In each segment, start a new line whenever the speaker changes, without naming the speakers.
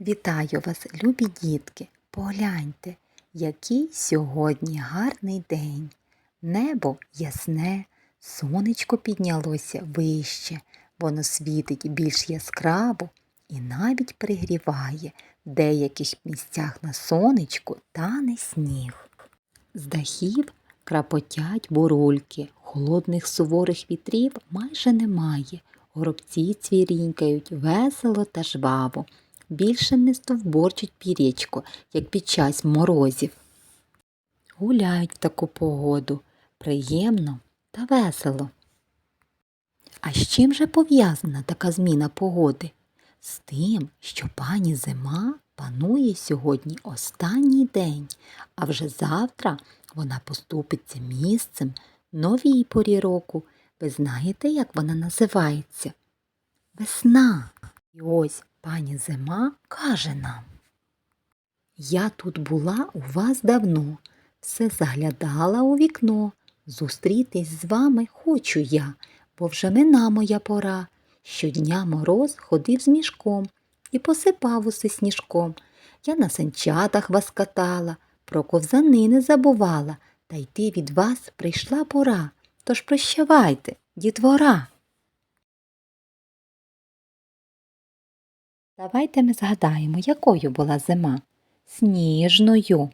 Вітаю вас, любі дітки! Погляньте, який сьогодні гарний день. Небо ясне, сонечко піднялося вище, воно світить більш яскраво і навіть пригріває в деяких місцях на сонечку тане сніг. З дахів крапотять бурульки, холодних суворих вітрів майже немає. Горобці цвірінькають весело та жваво. Більше не стовборчуть пірічко, як під час морозів. Гуляють в таку погоду приємно та весело. А з чим же пов'язана така зміна погоди? З тим, що пані зима панує сьогодні останній день, а вже завтра вона поступиться місцем новій порі року. Ви знаєте, як вона називається? Весна. І ось пані зима каже нам. Я тут була у вас давно, все заглядала у вікно. Зустрітись з вами хочу я, бо вже мина моя пора. Щодня мороз ходив з мішком і посипав усе сніжком. Я на санчатах вас катала, про ковзани не забувала, та йти від вас прийшла пора. Тож прощавайте, дітвора. Давайте ми згадаємо, якою була зима. Сніжною,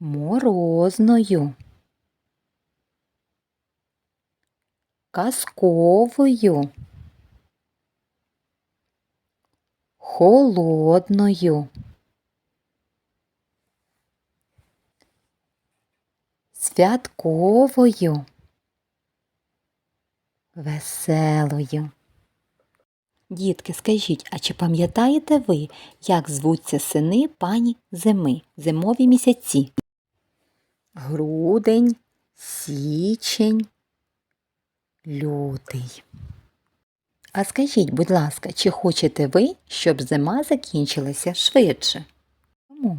морозною, казковою, холодною, святковою, веселою. Дітки, скажіть, а чи пам'ятаєте ви, як звуться сини пані зими, зимові місяці? Грудень, січень, лютий. А скажіть, будь ласка, чи хочете ви, щоб зима закінчилася швидше? Чому?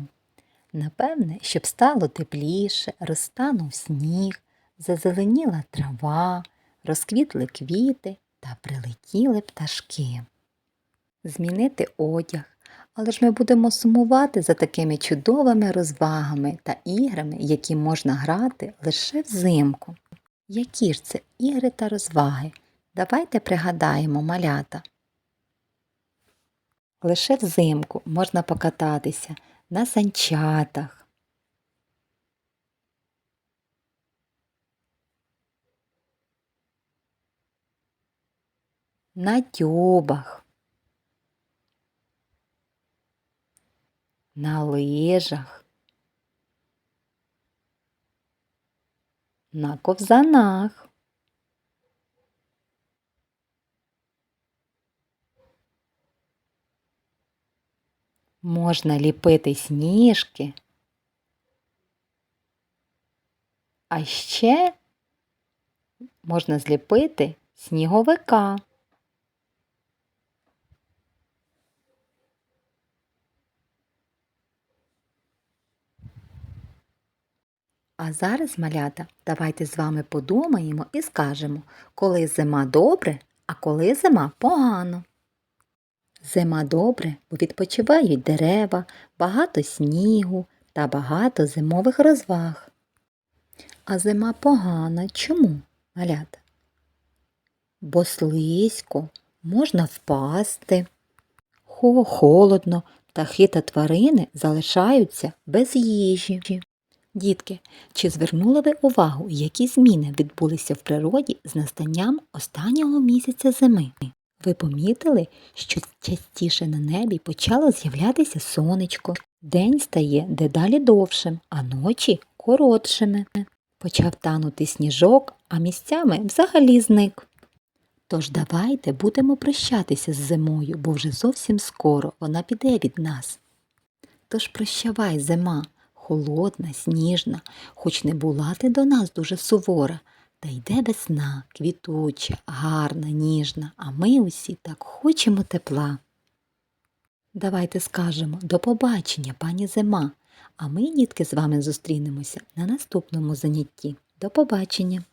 Напевне, щоб стало тепліше, розтанув сніг, зазеленіла трава, розквітли квіти та прилетіли пташки. Змінити одяг, але ж ми будемо сумувати за такими чудовими розвагами та іграми, які можна грати лише взимку. Які ж це ігри та розваги? Давайте пригадаємо малята. Лише взимку можна покататися на санчатах, на тюбах, на лижах, на ковзанах. Можна ліпити сніжки, а ще можна зліпити сніговика. А зараз, малята, давайте з вами подумаємо і скажемо, коли зима добре, а коли зима погано. Зима добре, бо відпочивають дерева, багато снігу та багато зимових розваг. А зима погана чому, малята? Бо слизько, можна впасти. Хо холодно, птахи та тварини залишаються без їжі. Дітки, чи звернули ви увагу, які зміни відбулися в природі з настанням останнього місяця зими? Ви помітили, що частіше на небі почало з'являтися сонечко, день стає дедалі довшим, а ночі коротшими. Почав танути сніжок, а місцями взагалі зник. Тож давайте будемо прощатися з зимою, бо вже зовсім скоро вона піде від нас. Тож прощавай, зима, холодна, сніжна, хоч не була ти до нас дуже сувора, та йде весна, квітуча, гарна, ніжна, а ми усі так хочемо тепла. Давайте скажемо до побачення, пані зима, а ми, дітки, з вами зустрінемося на наступному занятті. До побачення!